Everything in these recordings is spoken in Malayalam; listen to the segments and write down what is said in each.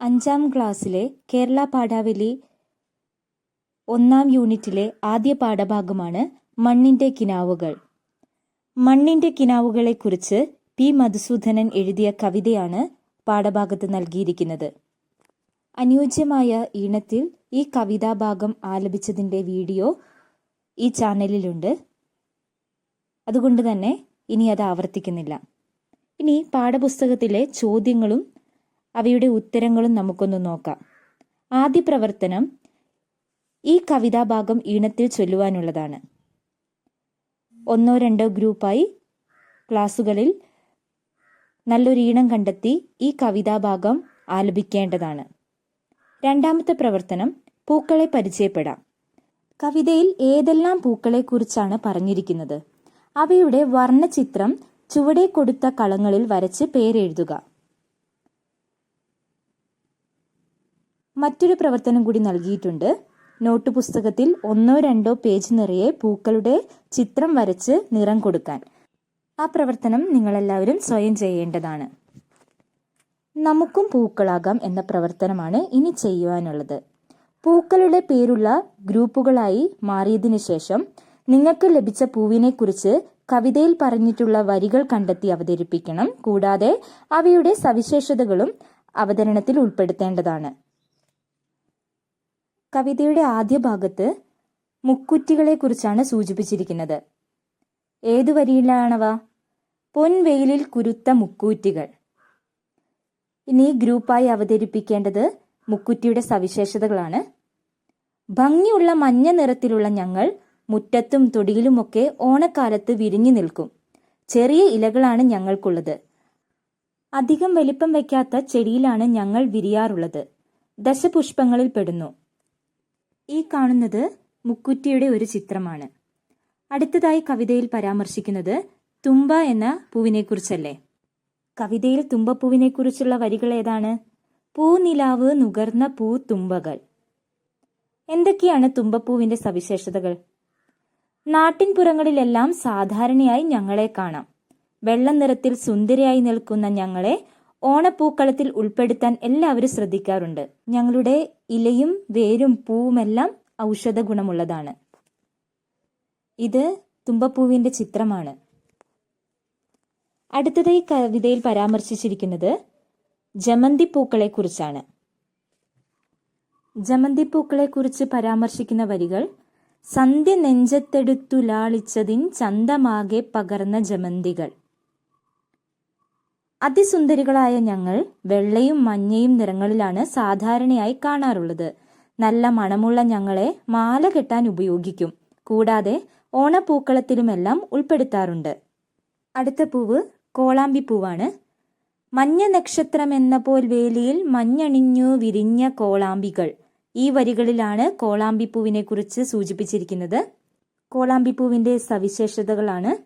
അഞ്ചാം ക്ലാസ്സിലെ കേരള പാഠാവലി ഒന്നാം യൂണിറ്റിലെ ആദ്യ പാഠഭാഗമാണ് മണ്ണിന്റെ കിനാവുകൾ. മണ്ണിന്റെ കിനാവുകളെക്കുറിച്ച് പി മധുസൂദനൻ എഴുതിയ കവിതയാണ് പാഠഭാഗത്ത് നൽകിയിരിക്കുന്നത്. അനുയോജ്യമായ ഈണത്തിൽ ഈ കവിതാഭാഗം ആലപിച്ചതിന്റെ വീഡിയോ ഈ ചാനലിലുണ്ട്. അതുകൊണ്ട് തന്നെ ഇനി അത് ആവർത്തിക്കുന്നില്ല. ഇനി പാഠപുസ്തകത്തിലെ ചോദ്യങ്ങളും അവയുടെ ഉത്തരങ്ങളും നമുക്കൊന്ന് നോക്കാം. ആദ്യ പ്രവർത്തനം ഈ കവിതാഭാഗം ഈണത്തിൽ ചൊല്ലുവാനുള്ളതാണ്. ഒന്നോ രണ്ടോ ഗ്രൂപ്പായി ക്ലാസ്സുകളിൽ നല്ലൊരു ഈണം കണ്ടെത്തി ഈ കവിതാഭാഗം ആലപിക്കേണ്ടതാണ്. രണ്ടാമത്തെ പ്രവർത്തനം പൂക്കളെ പരിചയപ്പെടാം. കവിതയിൽ ഏതെല്ലാം പൂക്കളെക്കുറിച്ചാണ് പറഞ്ഞിരിക്കുന്നത്? അവയുടെ വർണചിത്രം ചുവടെ കൊടുത്ത കളങ്ങളിൽ വരച്ച് പേരെഴുതുക. മറ്റൊരു പ്രവർത്തനം കൂടി നൽകിയിട്ടുണ്ട്. നോട്ട് പുസ്തകത്തിൽ ഒന്നോ രണ്ടോ പേജ് നിറയെ പൂക്കളുടെ ചിത്രം വരച്ച് നിറം കൊടുക്കാൻ. ആ പ്രവർത്തനം നിങ്ങളെല്ലാവരും സ്വയം ചെയ്യേണ്ടതാണ്. നമുക്കും പൂക്കളാകാം എന്ന പ്രവർത്തനമാണ് ഇനി ചെയ്യുവാനുള്ളത്. പൂക്കളുടെ പേരുള്ള ഗ്രൂപ്പുകളായി മാറിയതിനു ശേഷം നിങ്ങൾക്ക് ലഭിച്ച പൂവിനെക്കുറിച്ച് കവിതയിൽ പറഞ്ഞിട്ടുള്ള വരികൾ കണ്ടെത്തി അവതരിപ്പിക്കണം. കൂടാതെ അവയുടെ സവിശേഷതകളും അവതരണത്തിൽ ഉൾപ്പെടുത്തേണ്ടതാണ്. കവിതയുടെ ആദ്യ ഭാഗത്ത് മുക്കുറ്റികളെ കുറിച്ചാണ് സൂചിപ്പിച്ചിരിക്കുന്നത്. ഏതു വരിയിലാണവ? പൊൻവെയിലിൽ കുരുത്ത മുക്കൂറ്റികൾ. ഇനി ഗ്രൂപ്പായി അവതരിപ്പിക്കേണ്ടത് മുക്കുറ്റിയുടെ സവിശേഷതകളാണ്. ഭംഗിയുള്ള മഞ്ഞ നിറത്തിലുള്ള ഞങ്ങൾ മുറ്റത്തും തൊടിയിലുമൊക്കെ ഓണക്കാലത്ത് വിരിഞ്ഞു നിൽക്കും. ചെറിയ ഇലകളാണ് ഞങ്ങൾക്കുള്ളത്. അധികം വലിപ്പം വയ്ക്കാത്ത ചെടിയിലാണ് ഞങ്ങൾ വിരിയാറുള്ളത്. ദശപുഷ്പങ്ങളിൽ പെടുന്നു. ഈ കാണുന്നത് മുക്കുറ്റിയുടെ ഒരു ചിത്രമാണ്. അടുത്തതായി കവിതയിൽ പരാമർശിക്കുന്നത് തുമ്പ എന്ന പൂവിനെക്കുറിച്ചല്ലേ? കവിതയിൽ തുമ്പപ്പൂവിനെക്കുറിച്ചുള്ള വരികൾ ഏതാണ്? പൂനിലാവ് നുകർന്ന പൂ തുമ്പകൾ എന്തൊക്കെയാണ് തുമ്പപ്പൂവിന്റെ സവിശേഷതകൾ? നാട്ടിൻപുറങ്ങളിലെല്ലാം സാധാരണയായി ഞങ്ങളെ കാണാം. വെള്ള നിറത്തിൽ സുന്ദരിയായി നിൽക്കുന്ന ഞങ്ങളെ ഓണപ്പൂക്കളത്തിൽ ഉൾപ്പെടുത്താൻ എല്ലാവരും ശ്രദ്ധിക്കാറുണ്ട്. ഞങ്ങളുടെ ഇലയും വേരും പൂവുമെല്ലാം ഔഷധ ഗുണമുള്ളതാണ് ഇത് തുമ്പപ്പൂവിന്റെ ചിത്രമാണ്. അടുത്തതായി കവിതയിൽ പരാമർശിച്ചിരിക്കുന്നത് ജമന്തി പൂക്കളെ കുറിച്ചാണ് ജമന്തി പൂക്കളെ കുറിച്ച് പരാമർശിക്കുന്ന വരികൾ സന്ധ്യ നെഞ്ചത്തെടുത്തു ലാളിച്ചതിൻ ചന്തമാകെ പകർന്ന ജമന്തികൾ. അതിസുന്ദരികളായ ഞങ്ങൾ വെള്ളയും മഞ്ഞയും നിറങ്ങളിലാണ് സാധാരണയായി കാണാറുള്ളത്. നല്ല മണമുള്ള ഞങ്ങളെ മാല കെട്ടാൻ ഉപയോഗിക്കും. കൂടാതെ ഓണപ്പൂക്കളത്തിലുമെല്ലാം ഉൾപ്പെടുത്താറുണ്ട്. അടുത്ത പൂവ് കോളാമ്പി പൂവാണ്. മഞ്ഞ നക്ഷത്രം എന്ന പോൽ വേലിയിൽ മഞ്ഞണിഞ്ഞു വിരിഞ്ഞ കോളാമ്പികൾ. ഈ വരികളിലാണ് കോളാമ്പിപ്പൂവിനെ കുറിച്ച് സൂചിപ്പിച്ചിരിക്കുന്നത്. കോളാമ്പി കോളാമ്പിപ്പൂവിന്റെ സവിശേഷതകളാണ്.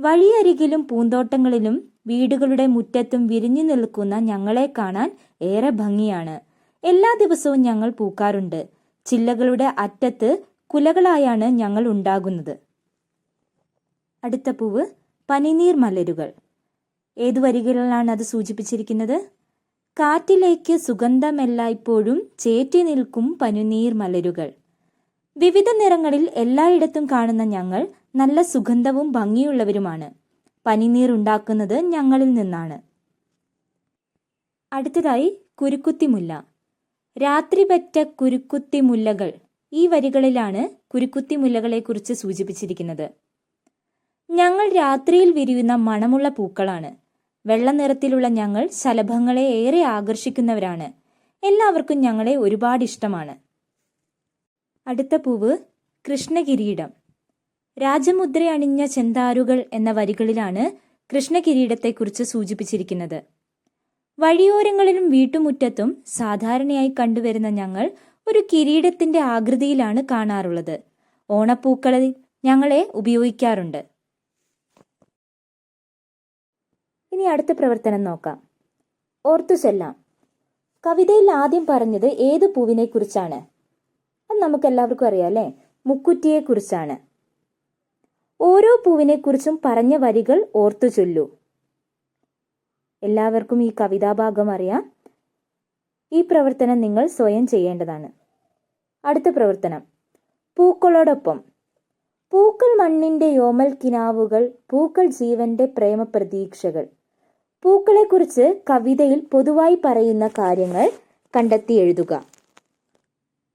വഴിയരികിലും പൂന്തോട്ടങ്ങളിലും വീടുകളുടെ മുറ്റത്തും വിരിഞ്ഞു നിൽക്കുന്ന ഞങ്ങളെ കാണാൻ ഏറെ ഭംഗിയാണ്. എല്ലാ ദിവസവും ഞങ്ങൾ പൂക്കാറുണ്ട്. ചില്ലകളുടെ അറ്റത്ത് കുലകളായാണ് ഞങ്ങൾ ഉണ്ടാകുന്നത്. അടുത്ത പൂവ് പനിനീർ മലരുകൾ. ഏതു വരികളിലാണ് അത് സൂചിപ്പിച്ചിരിക്കുന്നത്? കാറ്റിലേക്ക് സുഗന്ധമെല്ലായ്പ്പോഴും ചേറ്റി നിൽക്കും പനിനീർ മലരുകൾ. വിവിധ നിറങ്ങളിൽ എല്ലായിടത്തും കാണുന്ന ഞങ്ങൾ നല്ല സുഗന്ധവും ഭംഗിയുള്ളവരുമാണ്. പനിനീർ ഉണ്ടാക്കുന്നത് ഞങ്ങളിൽ നിന്നാണ്. അടുത്തതായി കുരുക്കുത്തിമുല്ല. രാത്രി പറ്റ കുരുക്കുത്തിമുല്ലകൾ ഈ വരികളിലാണ് കുരുക്കുത്തിമുല്ലകളെ കുറിച്ച് സൂചിപ്പിച്ചിരിക്കുന്നത്. ഞങ്ങൾ രാത്രിയിൽ വിരിയുന്ന മണമുള്ള പൂക്കളാണ്. വെള്ള നിറത്തിലുള്ള ഞങ്ങൾ ശലഭങ്ങളെ ഏറെ ആകർഷിക്കുന്നവരാണ്. എല്ലാവർക്കും ഞങ്ങളെ ഒരുപാട് ഇഷ്ടമാണ് അടുത്ത പൂവ് കൃഷ്ണകിരീടം. രാജമുദ്ര അണിഞ്ഞ ചെന്താരുകൾ എന്ന വരികളിലാണ് കൃഷ്ണകിരീടത്തെക്കുറിച്ച് സൂചിപ്പിച്ചിരിക്കുന്നത്. വഴിയോരങ്ങളിലും വീട്ടുമുറ്റത്തും സാധാരണയായി കണ്ടുവരുന്ന ഞങ്ങൾ ഒരു കിരീടത്തിന്റെ ആകൃതിയിലാണ് കാണാറുള്ളത്. ഓണപ്പൂക്കളിൽ ഞങ്ങളെ ഉപയോഗിക്കാറുണ്ട്. ഇനി അടുത്ത പ്രവർത്തനം നോക്കാം. ഓർത്തു ചെല്ലാം. കവിതയിൽ ആദ്യം പറഞ്ഞത് ഏത് പൂവിനെ കുറിച്ചാണ് അത് നമുക്ക് എല്ലാവർക്കും അറിയാം അല്ലേ? മുക്കുറ്റിയെ കുറിച്ചാണ് ഓരോ പൂവിനെക്കുറിച്ചും പറഞ്ഞ വരികൾ ഓർത്തു ചൊല്ലു. എല്ലാവർക്കും ഈ കവിതാഭാഗം അറിയാം. ഈ പ്രവർത്തനം നിങ്ങൾ സ്വയം ചെയ്യേണ്ടതാണ്. അടുത്ത പ്രവർത്തനം. പൂക്കളോടൊപ്പം. പൂക്കൾ മണ്ണിന്റെ യോമൽ കിനാവുകൾ പൂക്കൾ ജീവന്റെ പ്രേമപ്രതീക്ഷകൾ. പൂക്കളെക്കുറിച്ച് കവിതയിൽ പൊതുവായി പറയുന്ന കാര്യങ്ങൾ കണ്ടെത്തി എഴുതുക.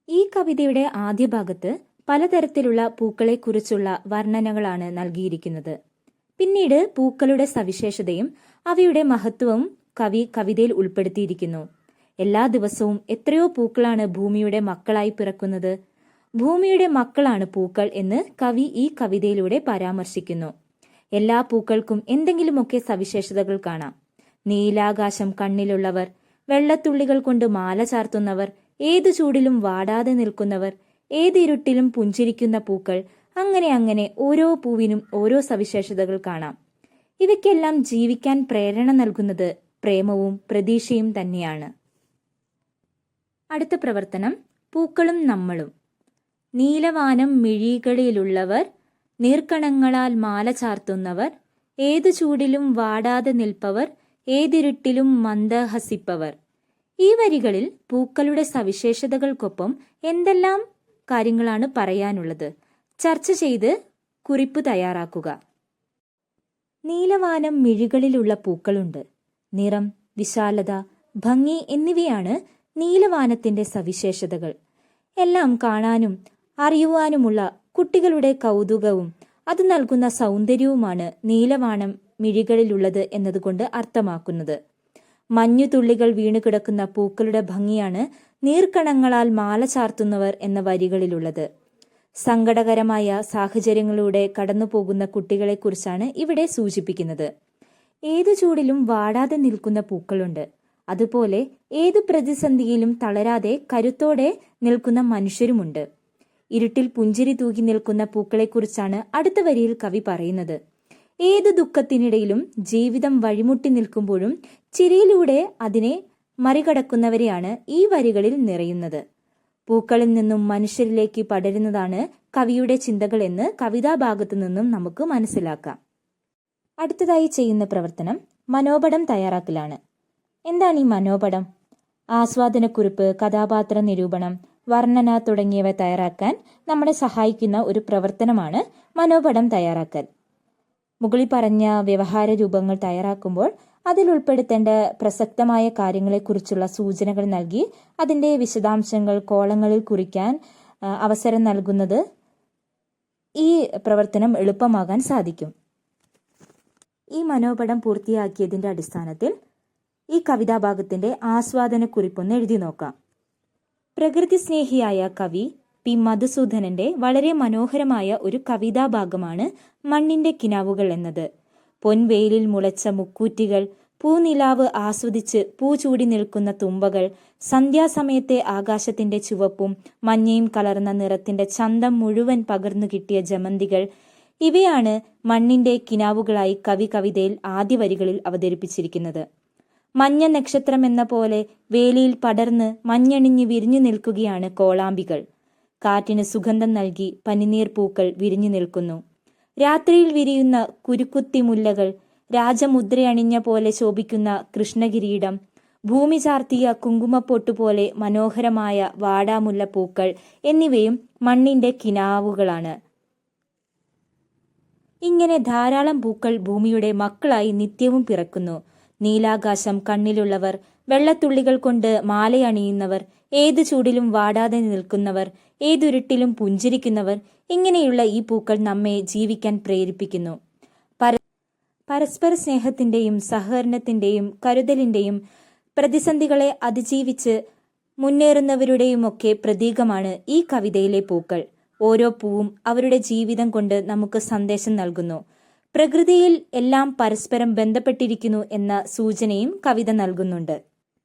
ഈ കവിതയുടെ ആദ്യ ഭാഗത്ത് പലതരത്തിലുള്ള പൂക്കളെക്കുറിച്ചുള്ള വർണനകളാണ് നൽകിയിരിക്കുന്നത്. പിന്നീട് പൂക്കളുടെ സവിശേഷതയും അവയുടെ മഹത്വവും കവി കവിതയിൽ ഉൾപ്പെടുത്തിയിരിക്കുന്നു. എല്ലാ ദിവസവും എത്രയോ പൂക്കളാണ് ഭൂമിയുടെ മക്കളായി പിറക്കുന്നത്. ഭൂമിയുടെ മക്കളാണ് പൂക്കൾ എന്ന് കവി ഈ കവിതയിലൂടെ പരാമർശിക്കുന്നു. എല്ലാ പൂക്കൾക്കും എന്തെങ്കിലുമൊക്കെ സവിശേഷതകൾ കാണാം. നീലാകാശം കണ്ണിലുള്ളവർ വെള്ളത്തുള്ളികൾ കൊണ്ട് മാല ചാർത്തുന്നവർ ഏതു ചൂടിലും വാടാതെ നിൽക്കുന്നവർ ഏതിരുട്ടിലും പുഞ്ചിരിക്കുന്ന പൂക്കൾ അങ്ങനെ അങ്ങനെ ഓരോ പൂവിനും ഓരോ സവിശേഷതകൾ കാണാം. ഇവയ്ക്കെല്ലാം ജീവിക്കാൻ പ്രേരണ നൽകുന്നത് പ്രേമവും പ്രതീക്ഷയും തന്നെയാണ്. അടുത്ത പ്രവർത്തനം പൂക്കളും നമ്മളും. നീലവാനം മിഴികളിലുള്ളവർ നീർക്കണങ്ങളാൽ മാല ചാർത്തുന്നവർ ഏതു ചൂടിലും വാടാതെ നിൽപ്പവർ ഏതിരുട്ടിലും മന്ദഹസിപ്പവർ. ഈ വരികളിൽ പൂക്കളുടെ സവിശേഷതകൾക്കൊപ്പം എന്തെല്ലാം കാര്യങ്ങളാണ് പറയാനുള്ളത്. ചർച്ച ചെയ്ത് കുറിപ്പ് തയ്യാറാക്കുക. നീലവാനം മിഴികളിലുള്ള പൂക്കളുണ്ട്. നിറം വിശാലത ഭംഗി എന്നിവയാണ് നീലവാനത്തിന്റെ സവിശേഷതകൾ. എല്ലാം കാണാനും അറിയുവാനുമുള്ള കുട്ടികളുടെ കൗതുകവും അത് നൽകുന്ന സൗന്ദര്യവുമാണ് നീലവാനം മിഴികളിലുള്ളത് എന്നതുകൊണ്ട് അർത്ഥമാക്കുന്നത്. മഞ്ഞുതുള്ളികൾ വീണുകിടക്കുന്ന പൂക്കളുടെ ഭംഗിയാണ് നീർക്കണങ്ങളാൽ മാല ചാർത്തുന്നവർ എന്ന വരികളിലുള്ളത്. സങ്കടകരമായ സാഹചര്യങ്ങളിലൂടെ കടന്നുപോകുന്ന കുട്ടികളെക്കുറിച്ചാണ് ഇവിടെ സൂചിപ്പിക്കുന്നത്. ഏതു ചൂടിലും വാടാതെ നിൽക്കുന്ന പൂക്കളുണ്ട്. അതുപോലെ ഏതു പ്രതിസന്ധിയിലും തളരാതെ കരുത്തോടെ നിൽക്കുന്ന മനുഷ്യരുമുണ്ട്. ഇരുട്ടിൽ പുഞ്ചിരി തൂകി നിൽക്കുന്ന പൂക്കളെക്കുറിച്ചാണ് അടുത്ത വരിയിൽ കവി പറയുന്നത്. ഏതു ദുഃഖത്തിനിടയിലും ജീവിതം വഴിമുട്ടി നിൽക്കുമ്പോഴും ചിരിയിലൂടെ അതിനെ മറികടക്കുന്നവരെയാണ് ഈ വരികളിൽ നിറയുന്നത്. പൂക്കളിൽ നിന്നും മനുഷ്യരിലേക്ക് പടരുന്നതാണ് കവിയുടെ ചിന്തകൾ എന്ന് കവിതാഭാഗത്തു നിന്നും നമുക്ക് മനസ്സിലാക്കാം. അടുത്തതായി ചെയ്യുന്ന പ്രവർത്തനം മനോപടം തയ്യാറാക്കലാണ്. എന്താണ് ഈ മനോപടം? ആസ്വാദനക്കുറിപ്പ് കഥാപാത്ര നിരൂപണം വർണന തുടങ്ങിയവ തയ്യാറാക്കാൻ നമ്മളെ സഹായിക്കുന്ന ഒരു പ്രവർത്തനമാണ് മനോപടം തയ്യാറാക്കൽ. മുകളിൽ പറഞ്ഞ വ്യവഹാര രൂപങ്ങൾ തയ്യാറാക്കുമ്പോൾ അതിൽ ഉൾപ്പെടുത്തേണ്ട പ്രസക്തമായ കാര്യങ്ങളെക്കുറിച്ചുള്ള സൂചനകൾ നൽകി അതിന്റെ വിശദാംശങ്ങൾ കോളങ്ങളിൽ കുറിക്കാൻ അവസരം നൽകുന്നത് ഈ പ്രവർത്തനം എളുപ്പമാകാൻ സാധിക്കും. ഈ മനോപടം പൂർത്തിയാക്കിയതിന്റെ അടിസ്ഥാനത്തിൽ ഈ കവിതാഭാഗത്തിന്റെ ആസ്വാദനക്കുറിപ്പൊന്ന് എഴുതി നോക്കാം. പ്രകൃതി സ്നേഹിയായ കവി പി മധുസൂദനന്റെ വളരെ മനോഹരമായ ഒരു കവിതാഭാഗമാണ് മണ്ണിന്റെ കിനാവുകൾ എന്നത്. പൊൻവെയിലിൽ മുളച്ച മുക്കൂറ്റികൾ പൂനിലാവ് ആസ്വദിച്ച് പൂ ചൂടി നിൽക്കുന്ന തുമ്പകൾ സന്ധ്യാസമയത്തെ ആകാശത്തിന്റെ ചുവപ്പും മഞ്ഞയും കലർന്ന നിറത്തിന്റെ ചന്തം മുഴുവൻ പകർന്നു കിട്ടിയ ജമന്തികൾ ഇവയാണ് മണ്ണിന്റെ കിനാവുകളായി കവി കവിതയിൽ ആദ്യ വരികളിൽ അവതരിപ്പിച്ചിരിക്കുന്നത്. മഞ്ഞ നക്ഷത്രം എന്ന പോലെ വേലിയിൽ പടർന്ന് മഞ്ഞണിഞ്ഞ് വിരിഞ്ഞു നിൽക്കുകയാണ് കോളാമ്പികൾ. കാറ്റിന് സുഗന്ധം നൽകി പനിനീർ പൂക്കൾ വിരിഞ്ഞു നിൽക്കുന്നു. രാത്രിയിൽ വിരിയുന്ന കുരുക്കുത്തി മുല്ലകൾ രാജമുദ്രയണിഞ്ഞ പോലെ ശോഭിക്കുന്ന കൃഷ്ണകിരീടം ഭൂമി ചാർത്തിയ കുങ്കുമപ്പൊട്ടുപോലെ മനോഹരമായ വാടാമുല്ല പൂക്കൾ എന്നിവയും മണ്ണിന്റെ കിനാവുകളാണ്. ഇങ്ങനെ ധാരാളം പൂക്കൾ ഭൂമിയുടെ മക്കളായി നിത്യവും പിറക്കുന്നു. നീലാകാശം കണ്ണിലുള്ളവർ വെള്ളത്തുള്ളികൾ കൊണ്ട് മാലയണിയുന്നവർ ഏതു ചൂടിലും വാടാതെ നിൽക്കുന്നവർ ഏതുരുട്ടിലും പുഞ്ചിരിക്കുന്നവർ ഇങ്ങനെയുള്ള ഈ പൂക്കൾ നമ്മെ ജീവിക്കാൻ പ്രേരിപ്പിക്കുന്നു. പരസ്പര സ്നേഹത്തിന്റെയും സഹകരണത്തിന്റെയും കരുതലിന്റെയും പ്രതിസന്ധികളെ അതിജീവിച്ച് മുന്നേറുന്നവരുടെയുമൊക്കെ പ്രതീകമാണ് ഈ കവിതയിലെ പൂക്കൾ. ഓരോ പൂവും അവരുടെ ജീവിതം കൊണ്ട് നമുക്ക് സന്ദേശം നൽകുന്നു. പ്രകൃതിയിൽ എല്ലാം പരസ്പരം ബന്ധപ്പെട്ടിരിക്കുന്നു എന്ന സൂചനയും കവിത നൽകുന്നുണ്ട്.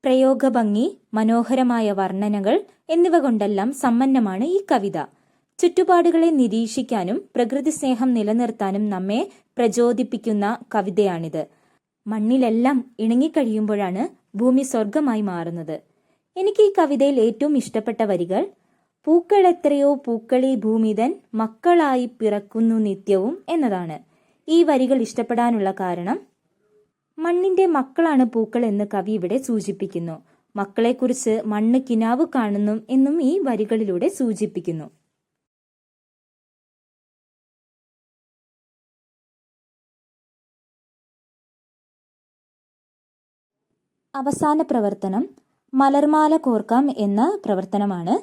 പ്രയോഗഭംഗി മനോഹരമായ വർണനകൾ എന്നിവ കൊണ്ടെല്ലാം സമ്പന്നമാണ് ഈ കവിത. ചുറ്റുപാടുകളെ നിരീക്ഷിക്കാനും പ്രകൃതി സ്നേഹം നിലനിർത്താനും നമ്മെ പ്രചോദിപ്പിക്കുന്ന കവിതയാണിത്. മണ്ണിലെല്ലാം ഇണങ്ങിക്കഴിയുമ്പോഴാണ് ഭൂമി സ്വർഗമായി മാറുന്നത്. എനിക്ക് ഈ കവിതയിൽ ഏറ്റവും ഇഷ്ടപ്പെട്ട വരികൾ പൂക്കൾ എത്രയോ പൂക്കളി ഭൂമിതൻ മക്കളായി പിറക്കുന്നു നിത്യവും എന്നതാണ്. ഈ വരികൾ ഇഷ്ടപ്പെടാനുള്ള കാരണം മണ്ണിന്റെ മക്കളാണ് പൂക്കൾ എന്ന് കവി ഇവിടെ സൂചിപ്പിക്കുന്നു. മക്കളെക്കുറിച്ച് മണ്ണ് കിനാവ് കാണുന്നു എന്നും ഈ വരികളിലൂടെ സൂചിപ്പിക്കുന്നു. അവസാന പ്രവർത്തനം മലർമാല കോർക്കാം എന്ന പ്രവർത്തനമാണ്.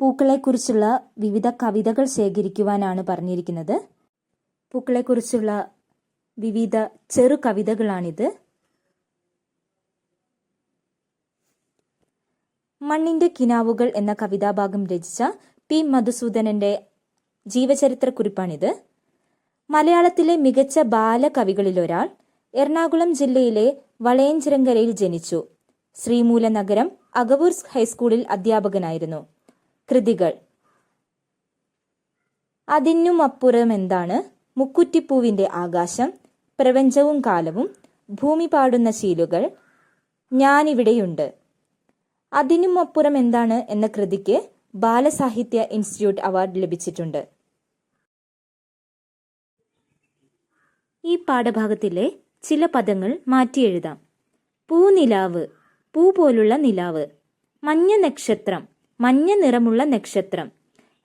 പൂക്കളെക്കുറിച്ചുള്ള വിവിധ കവിതകൾ ശേഖരിക്കുവാനാണ് പറഞ്ഞിരിക്കുന്നത്. പൂക്കളെക്കുറിച്ചുള്ള വിവിധ ചെറു കവിതകളാണിത്. മണ്ണിന്റെ കിനാവുകൾ എന്ന കവിതാഭാഗം രചിച്ച പി മധുസൂദനന്റെ ജീവചരിത്രക്കുറിപ്പാണിത്. മലയാളത്തിലെ മികച്ച ബാലകവികളിലൊരാൾ എറണാകുളം ജില്ലയിലെ വളയഞ്ചിരങ്കരയിൽ ജനിച്ചു. ശ്രീമൂല നഗരം അഗവൂർ ഹൈസ്കൂളിൽ അധ്യാപകനായിരുന്നു. കൃതികൾ. അതിനുമപ്പുറം എന്താണ് മുക്കുറ്റിപ്പൂവിന്റെ ആകാശം? പ്രപഞ്ചവും കാലവും ഭൂമി പാടുന്ന ശീലുകൾ ഞാനിവിടെയുണ്ട്. അതിനും അപ്പുറം എന്താണ് എന്ന കൃതിക്ക് ബാലസാഹിത്യ ഇൻസ്റ്റിറ്റ്യൂട്ട് അവാർഡ് ലഭിച്ചിട്ടുണ്ട്. ഈ പാഠഭാഗത്തിലെ ചില പദങ്ങൾ മാറ്റി എഴുതാം. പൂനിലാവ് പൂ പോലുള്ള നിലാവ് മഞ്ഞ നക്ഷത്രം മഞ്ഞ നിറമുള്ള നക്ഷത്രം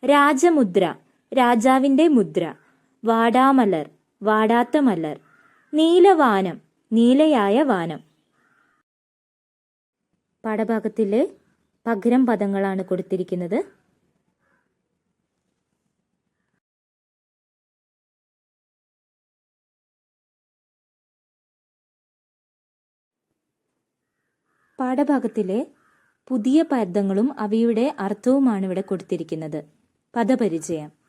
രാജമുദ്ര രാജാവിന്റെ മുദ്ര വാടാമലർ വാടാത്ത മലർ നീലവാനം നീലയായ വാനം. പാഠഭാഗത്തിലെ പകരം പദങ്ങളാണ് കൊടുത്തിരിക്കുന്നത്. പാഠഭാഗത്തിലെ പുതിയ പദങ്ങളും അവയുടെ അർത്ഥവുമാണ് ഇവിടെ കൊടുത്തിരിക്കുന്നത്. പദപരിചയം.